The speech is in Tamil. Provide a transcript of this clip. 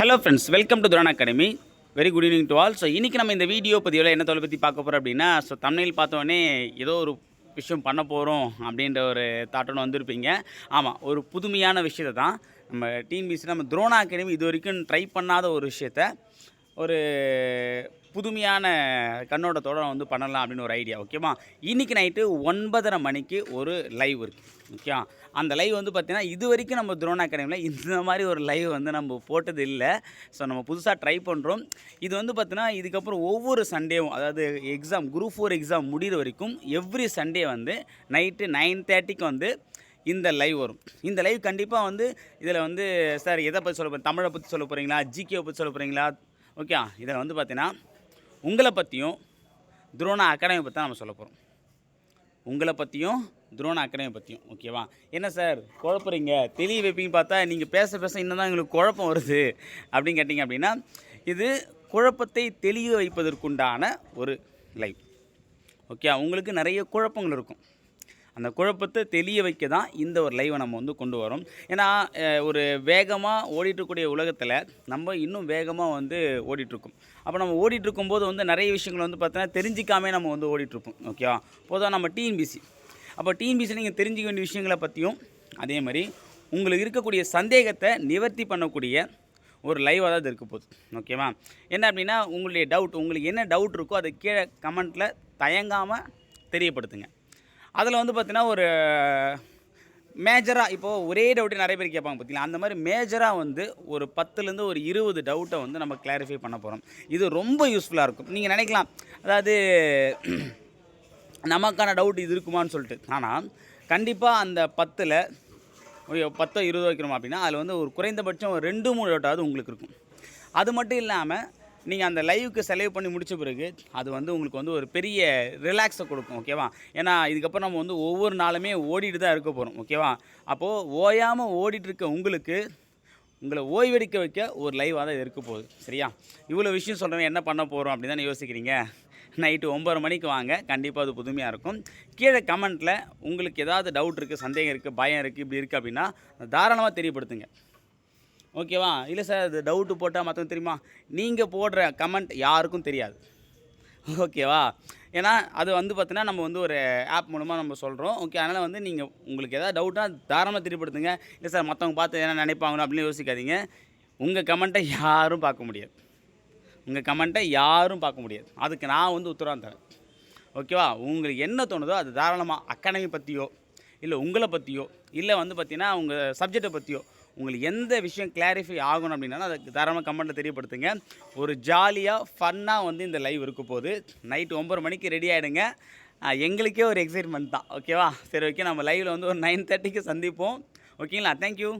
Hello friends welcome to Thuran academy very good evening to all so இன்றைக்கி நம்ம இந்த வீடியோ பதிவில் என்ன தொலை பற்றி பார்க்க போகிறோம் அப்படின்னா ஸோ தமிழில் பார்த்தோன்னே ஏதோ ஒரு விஷயம் பண்ண போகிறோம் அப்படின்ற ஒரு தாட்டோன்னு வந்திருப்பீங்க. ஆமாம் ஒரு புதுமையான விஷயத்தை தான். நம்ம டிஎன்பிசி நம்ம துரோனா அகாடமி இது வரைக்கும் ட்ரை பண்ணாத ஒரு விஷயத்த. ஒரு புதுமையான கண்ணோட்டத்தோட வந்து பண்ணலாம் அப்படின்னு ஒரு ஐடியா ஓகேவா இன்றைக்கி நைட்டு ஒன்பதரை மணிக்கு ஒரு லைவ் இருக்குது ஓகே அந்த லைவ் வந்து பார்த்திங்கன்னா இது வரைக்கும் நம்ம துரோன் அகாடமியில் இந்த மாதிரி ஒரு லைவ் வந்து நம்ம போட்டது இல்லை. ஸோ நம்ம புதுசாக ட்ரை பண்ணுறோம் இது வந்து பார்த்திங்கன்னா இதுக்கப்புறம் ஒவ்வொரு சண்டேவும் அதாவது எக்ஸாம் குரூப் ஃபோர் எக்ஸாம் முடிகிற வரைக்கும் எவ்ரி சண்டே வந்து நைட்டு நைன் தேர்ட்டிக்கு வந்து இந்த லைவ் வரும். இந்த லைவ் கண்டிப்பாக வந்து இதில் வந்து சார் எதை பற்றி சொல்ல போகிறீங்க தமிழை பற்றி சொல்ல போகிறீங்களா ஜிகேவை பற்றி சொல்ல போகிறீங்களா ஓகே இதில் வந்து பார்த்தீங்கன்னா உங்களை பற்றியும் துரோணா அகாடமி பற்றி தான் நம்ம சொல்ல போகிறோம் உங்களை பற்றியும் துரோண அக்கறையை பற்றியும் ஓகேவா என்ன சார் குழப்புறீங்க? தெளி வைப்பீங்க பார்த்தா நீங்கள் பேச பேச இன்னும் தான் எங்களுக்கு குழப்பம் வருது அப்படின்னு கேட்டிங்க அப்படின்னா இது குழப்பத்தை தெளிய வைப்பதற்குண்டான ஒரு லைவ் ஓகே உங்களுக்கு நிறைய குழப்பங்கள் இருக்கும். அந்த குழப்பத்தை தெளிய வைக்க தான் இந்த ஒரு லைவை நம்ம வந்து கொண்டு வரோம். ஏன்னா ஒரு வேகமாக ஓடிட்டுருக்கூடிய உலகத்தில் நம்ம இன்னும் வேகமாக வந்து ஓடிட்டுருக்கோம். அப்போ நம்ம ஓடிட்டு இருக்கும்போது வந்து நிறைய விஷயங்கள் வந்து பார்த்தோன்னா தெரிஞ்சிக்காமே நம்ம வந்து ஓடிட்டுருப்போம். ஓகேவா? பொதுவாக நம்ம டிஎன்பிசி அப்போ டிஎன்பிசி நீங்கள் தெரிஞ்சிக்க வேண்டிய விஷயங்களை பற்றியும் அதே மாதிரி உங்களுக்கு இருக்கக்கூடிய சந்தேகத்தை நிவர்த்தி பண்ணக்கூடிய ஒரு லைவாக தான் இது இருக்க போகுது. ஓகேவா? என்ன அப்படின்னா உங்களுடைய டவுட் உங்களுக்கு என்ன டவுட் இருக்கோ அதை கீழே கமெண்ட்டில் தயங்காமல் தெரியப்படுத்துங்க. அதில் வந்து பார்த்தீங்கன்னா ஒரு மேஜராக இப்போது ஒரே டவுட்டு நிறைய பேர் கேட்பாங்க பார்த்தீங்களா அந்த மாதிரி மேஜராக வந்து ஒரு பத்துலேருந்து ஒரு இருபது டவுட்டை வந்து நம்ம கிளாரிஃபை பண்ண போகிறோம் இது ரொம்ப யூஸ்ஃபுல்லாக இருக்கும். நீங்கள் நினைக்கலாம். அதாவது நமக்கான டவுட் இது இருக்குமான்னு சொல்லிட்டு. ஆனால் கண்டிப்பாக அந்த பத்தில் ஒரு பத்தோ இருபது வைக்கிறோம் அப்படின்னா அதில் வந்து ஒரு குறைந்தபட்சம் ஒரு ரெண்டு மூணு டவுட்டாவது உங்களுக்கு இருக்கும். அது மட்டும் இல்லாமல் நீங்கள் அந்த லைவுக்கு செலவு பண்ணி முடித்த பிறகு அது வந்து உங்களுக்கு வந்து ஒரு பெரிய ரிலாக்ஸை கொடுக்கும் ஓகேவா ஏன்னா இதுக்கப்புறம் நம்ம வந்து ஒவ்வொரு நாளுமே ஓடிட்டு தான் இருக்க போகிறோம் ஓகேவா அப்போது ஓயாமல் ஓடிட்டு இருக்க உங்களுக்கு உங்களை ஓய்வெடுக்க வைக்க ஒரு லைவாக தான் இருக்க போகுது சரியா? இவ்வளோ விஷயம் சொல்கிறவங்க என்ன பண்ண போகிறோம் அப்படின்னு தானே யோசிக்கிறீங்க? நைட்டு ஒம்பது மணிக்கு வாங்க கண்டிப்பாக அது புதுமையாக இருக்கும். கீழே கமெண்ட்டில் உங்களுக்கு ஏதாவது டவுட் இருக்குது சந்தேகம் இருக்குது பயம் இருக்குது இப்படி இருக்குது அப்படின்னா தாராளமாக தெரியப்படுத்துங்க. ஓகேவா? இல்லை சார் அது டவுட்டு போட்டால் மற்றவங்க தெரியுமா? நீங்கள் போடுற கமெண்ட் யாருக்கும் தெரியாது. ஓகேவா? ஏன்னா அது வந்து பார்த்தீங்கன்னா நம்ம வந்து ஒரு ஆப் மூலமாக நம்ம சொல்கிறோம் ஓகே அதனால் வந்து நீங்கள் உங்களுக்கு எதாவது டவுட்னா தாராளமாக தெரியப்படுத்துங்க. இல்லை சார் மற்றவங்க பார்த்து என்ன நினைப்பாங்கன்னு அப்படின்னு யோசிக்காதீங்க. உங்கள் கமெண்ட்டை யாரும் பார்க்க முடியாது. உங்கள் கமெண்ட்டை யாரும் பார்க்க முடியாது. அதுக்கு நான் வந்து உத்தரவாக தரேன். ஓகேவா? உங்களுக்கு என்ன தோணுதோ அது தாராளமாக அகாடமி பற்றியோ இல்லை உங்களை பற்றியோ இல்லை வந்து பார்த்தீங்கன்னா உங்கள் சப்ஜெக்டை பற்றியோ உங்களுக்கு எந்த விஷயம் கிளாரிஃபை ஆகணும் அப்படின்னாலும் அதுக்கு தாராளமாக கமெண்ட்டில் தெரியப்படுத்துங்க. ஒரு ஜாலியாக ஃபன்னாக வந்து இந்த லைவ் இருக்க போகுது. நைட்டு ஒம்பது மணிக்கு ரெடி ஆகிடுங்க எங்களுக்கே ஒரு எக்ஸைட்மெண்ட் தான். ஓகேவா சரி ஓகே நம்ம லைவில் வந்து ஒரு நைன் தேர்ட்டிக்கு சந்திப்போம். ஓகேங்களா தேங்க்யூ